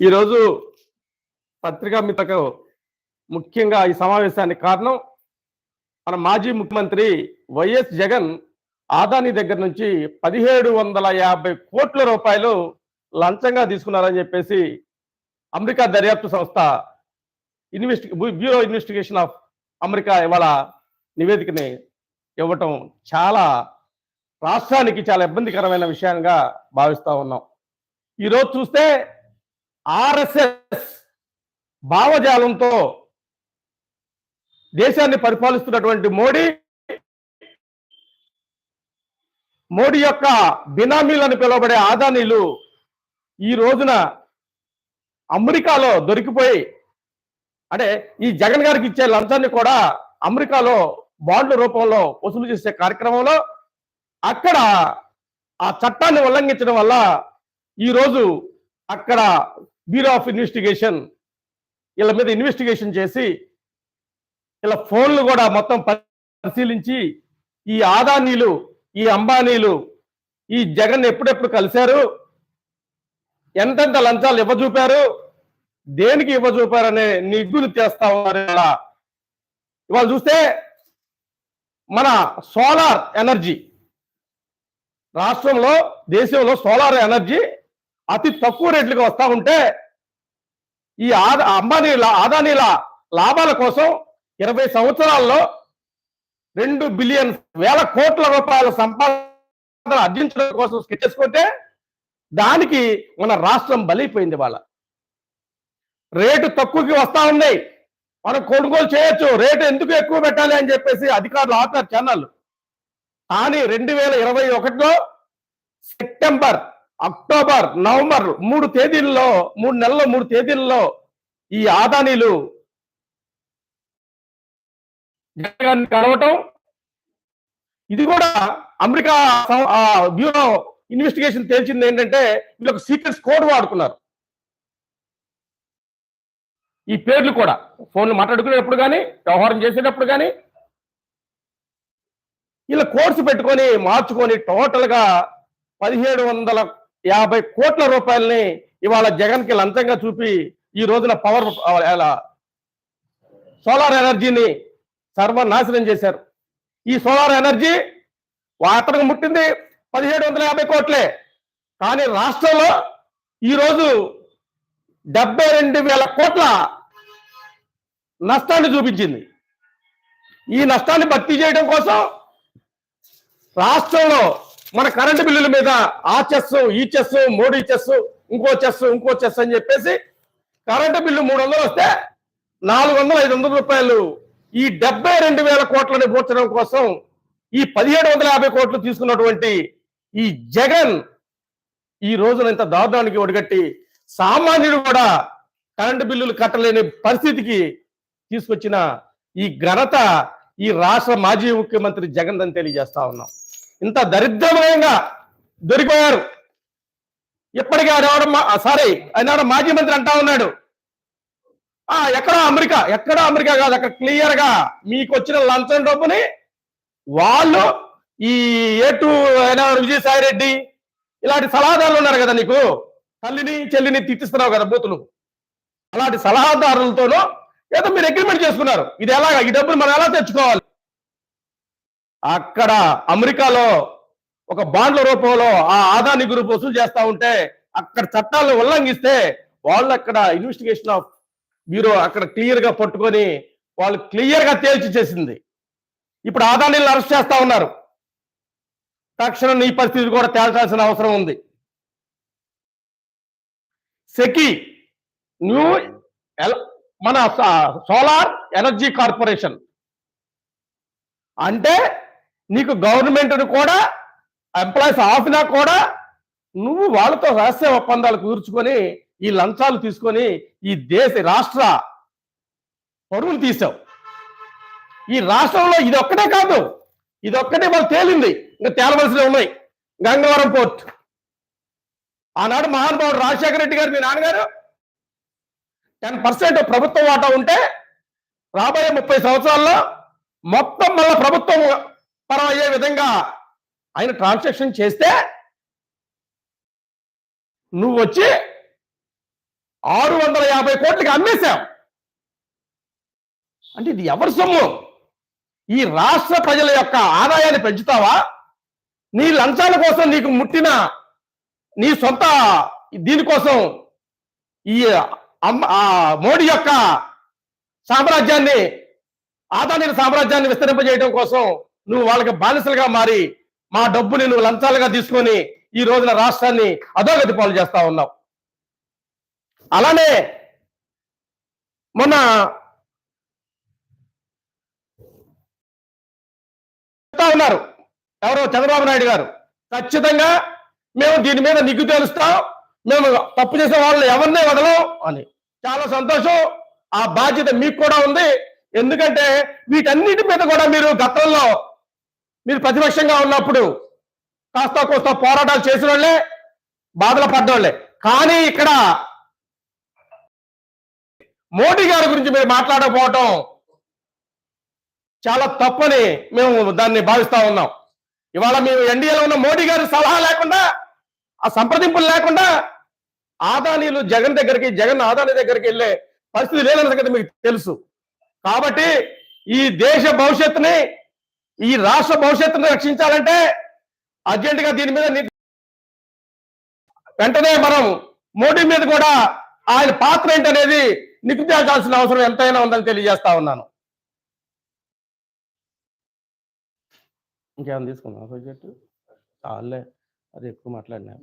ఈరోజు పత్రికా మిత్రకు ముఖ్యంగా ఈ సమావేశానికి కారణం మన మాజీ ముఖ్యమంత్రి వైఎస్ జగన్ ఆదాని దగ్గర నుంచి పదిహేడు వందల యాభై కోట్ల రూపాయలు లంచంగా తీసుకున్నారని చెప్పేసి అమెరికా దర్యాప్తు సంస్థ ఇన్వెస్టి బ్యూరో ఇన్వెస్టిగేషన్ ఆఫ్ అమెరికా ఇవాళ నివేదికని ఇవ్వటం చాలా రాష్ట్రానికి చాలా ఇబ్బందికరమైన విషయంగా భావిస్తూ ఉన్నాం. ఈరోజు చూస్తే ఆర్ఎస్ఎస్ భావజాలంతో దేశాన్ని పరిపాలిస్తున్నటువంటి మోడీ మోడీ యొక్క బినామీలను పిలువబడే ఆదానీలు ఈ రోజున అమెరికాలో దొరికిపోయి అంటే ఈ జగన్ గారికి ఇచ్చే లంచాన్ని కూడా అమెరికాలో బాండ్ల రూపంలో వసూలు చేసే కార్యక్రమంలో అక్కడ ఆ చట్టాన్ని ఉల్లంఘించడం వల్ల ఈరోజు అక్కడ బ్యూరో ఆఫ్ ఇన్వెస్టిగేషన్ వీళ్ళ మీద ఇన్వెస్టిగేషన్ చేసి ఇలా ఫోన్లు కూడా మొత్తం పరిశీలించి ఈ ఆదానీలు ఈ అంబానీలు ఈ జగన్ ఎప్పుడెప్పుడు కలిశారు ఎంతెంత లంచాలు ఇవ్వజూపారు దేనికి ఇవ్వజూపారనే నిగ్గులు చేస్తా ఉన్నారు ఇలా. ఇవాళ చూస్తే మన సోలార్ ఎనర్జీ రాష్ట్రంలో దేశంలో సోలార్ ఎనర్జీ అతి తక్కువ రేట్లుగా వస్తా ఉంటే ఈ ఆదా అంబానీల ఆదానీల లాభాల కోసం ఇరవై సంవత్సరాల్లో రెండు బిలియన్ వేల కోట్ల రూపాయల సంపాదన అర్జించడం కోసం చేసుకుంటే దానికి మన రాష్ట్రం బలైపోయింది వాళ్ళ రేటు తక్కువకి వస్తా ఉన్నాయి. మనం కొనుగోలు చేయొచ్చు. రేటు ఎందుకు ఎక్కువ పెట్టాలి అని చెప్పేసి అధికారులు ఆపారు ఛానల్ కానీ రెండు వేల ఇరవై ఒకటిలో సెప్టెంబర్ అక్టోబర్ నవంబర్ మూడు తేదీల్లో మూడు నెలల మూడు తేదీల్లో ఈ ఆదానీలు కలవటం. ఇది కూడా అమెరికా బ్యూరో ఇన్వెస్టిగేషన్ తేల్చింది ఏంటంటే వీళ్ళు ఒక సీక్రెట్స్ కోడ్ వాడుకున్నారు. ఈ పేర్లు కూడా ఫోన్లు మాట్లాడుకునేటప్పుడు కానీ వ్యవహారం చేసేటప్పుడు కానీ ఇలా కోర్సు పెట్టుకొని మార్చుకొని టోటల్గా పదిహేడు వందల యాభై కోట్ల రూపాయలని ఇవాళ జగన్కి లంచంగా చూపి ఈ రోజున పవర్ సోలార్ ఎనర్జీని సర్వనాశనం చేశారు. ఈ సోలార్ ఎనర్జీ అతనికి ముట్టింది పదిహేడు వందల యాభై కోట్లే. కానీ రాష్ట్రంలో ఈరోజు డెబ్బై రెండు వేల కోట్ల నష్టాన్ని చూపించింది. ఈ నష్టాన్ని భర్తీ చేయడం కోసం రాష్ట్రంలో మన కరెంటు బిల్లుల మీద ఆ చెస్ ఈ చెస్ మోడీ చెస్ ఇంకో చెస్ ఇంకో చెస్ అని చెప్పేసి కరెంటు బిల్లు మూడు వందలు వస్తే నాలుగు వందల ఐదు వందల రూపాయలు. ఈ డెబ్బై రెండు వేల కోట్లని పూడ్చడం కోసం ఈ పదిహేడు వందల యాభై కోట్లు తీసుకున్నటువంటి ఈ జగన్ ఈ రోజున ఇంత దారుణానికి ఒడిగట్టి సామాన్యుడు కూడా కరెంటు బిల్లులు కట్టలేని పరిస్థితికి తీసుకొచ్చిన ఈ ఘనత ఈ రాష్ట్ర మాజీ ముఖ్యమంత్రి జగన్ అని తెలియజేస్తా ఉన్నాం. ఇంత దరిద్రమయంగా దొరికిపోయారు. ఇప్పటికీ ఆడవడం సారీ ఆయన మాజీ మంత్రి అంటా ఉన్నాడు. ఆ ఎక్కడ అమెరికా? ఎక్కడ అమెరికా కాదు అక్కడ క్లియర్గా మీకు వచ్చిన లంచం డబ్బుని వాళ్ళు ఈ ఏటు అయినా విజయసాయి రెడ్డి ఇలాంటి సలహాదారులు ఉన్నారు కదా నీకు? తల్లిని చెల్లిని తిట్టిస్తున్నావు కదా బూతులు. అలాంటి సలహాదారులతోనూ ఏదో మీరు అగ్రిమెంట్ చేసుకున్నారు. ఇది ఎలాగా? ఈ డబ్బులు మనం ఎలా తెచ్చుకోవాలి? అక్కడ అమెరికాలో ఒక బాండ్ల రూపంలో ఆ ఆదాని గ్రూప్ వసూలు చేస్తా ఉంటే అక్కడ చట్టాలను ఉల్లంఘిస్తే వాళ్ళు అక్కడ ఇన్వెస్టిగేషన్ ఆఫ్ బ్యూరో అక్కడ క్లియర్గా పట్టుకొని వాళ్ళు క్లియర్గా తేల్చి చేసింది. ఇప్పుడు ఆదానీలను అరెస్ట్ చేస్తా ఉన్నారు. తక్షణం నీ పరిస్థితి కూడా తేల్చాల్సిన అవసరం ఉంది. సెకి న్యూ మన సోలార్ ఎనర్జీ కార్పొరేషన్. అంటే నీకు గవర్నమెంట్ కూడా ఎంప్లాయీస్ ఆఫీనా కూడా నువ్వు వాళ్ళతో రహస్య ఒప్పందాలు కుదుర్చుకొని ఈ లంచాలు తీసుకొని ఈ దేశ రాష్ట్ర పరువులు తీసావు. ఈ రాష్ట్రంలో ఇది ఒక్కటే కాదు ఇది ఒక్కటే వాళ్ళు తేలింది ఇంకా తేలవలసినవి ఉన్నాయి. గంగవరం పోర్ట్. ఆనాడు మహానుభావుడు రాజశేఖర రెడ్డి గారు మీ నాన్నగారు టెన్ పర్సెంట్ ప్రభుత్వం వాటా ఉంటే రాబోయే ముప్పై సంవత్సరాల్లో మొత్తం మళ్ళా ప్రభుత్వం పరం అయ్యే విధంగా ఆయన ట్రాన్సాక్షన్ చేస్తే నువ్వు వచ్చి ఆరు వందల యాభై కోట్లకి అమ్మేశావు. అంటే ఇది ఎవరి సొమ్ము? ఈ రాష్ట్ర ప్రజల యొక్క ఆదాయాన్ని పెంచుతావా? నీ లంచాల కోసం నీకు ముట్టిన నీ సొంత దీనికోసం ఈ మోడీ యొక్క సామ్రాజ్యాన్ని ఆదాని సామ్రాజ్యాన్ని విస్తరింపజేయడం కోసం నువ్వు వాళ్ళకి బానిసలుగా మారి మా డబ్బుని నువ్వు లంచాలుగా తీసుకొని ఈ రోజున రాష్ట్రాన్ని అధోగతి పాలు చేస్తా ఉన్నావు. అలానే మొన్న చెప్తా ఉన్నారు. ఎవరో చంద్రబాబు నాయుడు గారు. ఖచ్చితంగా మేము దీని మీద నిగ్గు తేలుస్తాం. మేము తప్పు చేసే వాళ్ళని ఎవరినే వదలం అని. చాలా సంతోషం. ఆ బాధ్యత మీకు కూడా ఉంది. ఎందుకంటే వీటన్నిటి మీద కూడా మీరు గతంలో మీరు ప్రతిపక్షంగా ఉన్నప్పుడు కాస్త కోస్త పోరాటాలు చేసిన వాళ్ళే బాధలు పడ్డోళ్ళే. కానీ ఇక్కడ మోడీ గారి గురించి మీరు మాట్లాడకపోవటం చాలా తప్పని మేము దాన్ని భావిస్తా ఉన్నాం. ఇవాళ మేము ఎన్డీఏలో ఉన్న మోడీ గారి సలహా లేకుండా ఆ సంప్రదింపులు లేకుండా ఆదానీలు జగన్ దగ్గరికి జగన్ ఆదాని దగ్గరికి వెళ్ళే పరిస్థితి లేదన్న సంగతి మీకు తెలుసు. కాబట్టి ఈ దేశ భవిష్యత్తుని ఈ రాష్ట్ర భవిష్యత్తును రక్షించాలంటే అర్జెంటుగా దీని మీద వెంటనే మనం మోడీ మీద కూడా ఆయన పాత్ర ఏంటనేది నిగ్గుతేల్చాల్సిన అవసరం ఎంతైనా ఉందని తెలియజేస్తా ఉన్నాను. ఇంకేమైనా తీసుకుందాం సబ్జెక్టు చాలే అది ఎక్కువ మాట్లాడినా.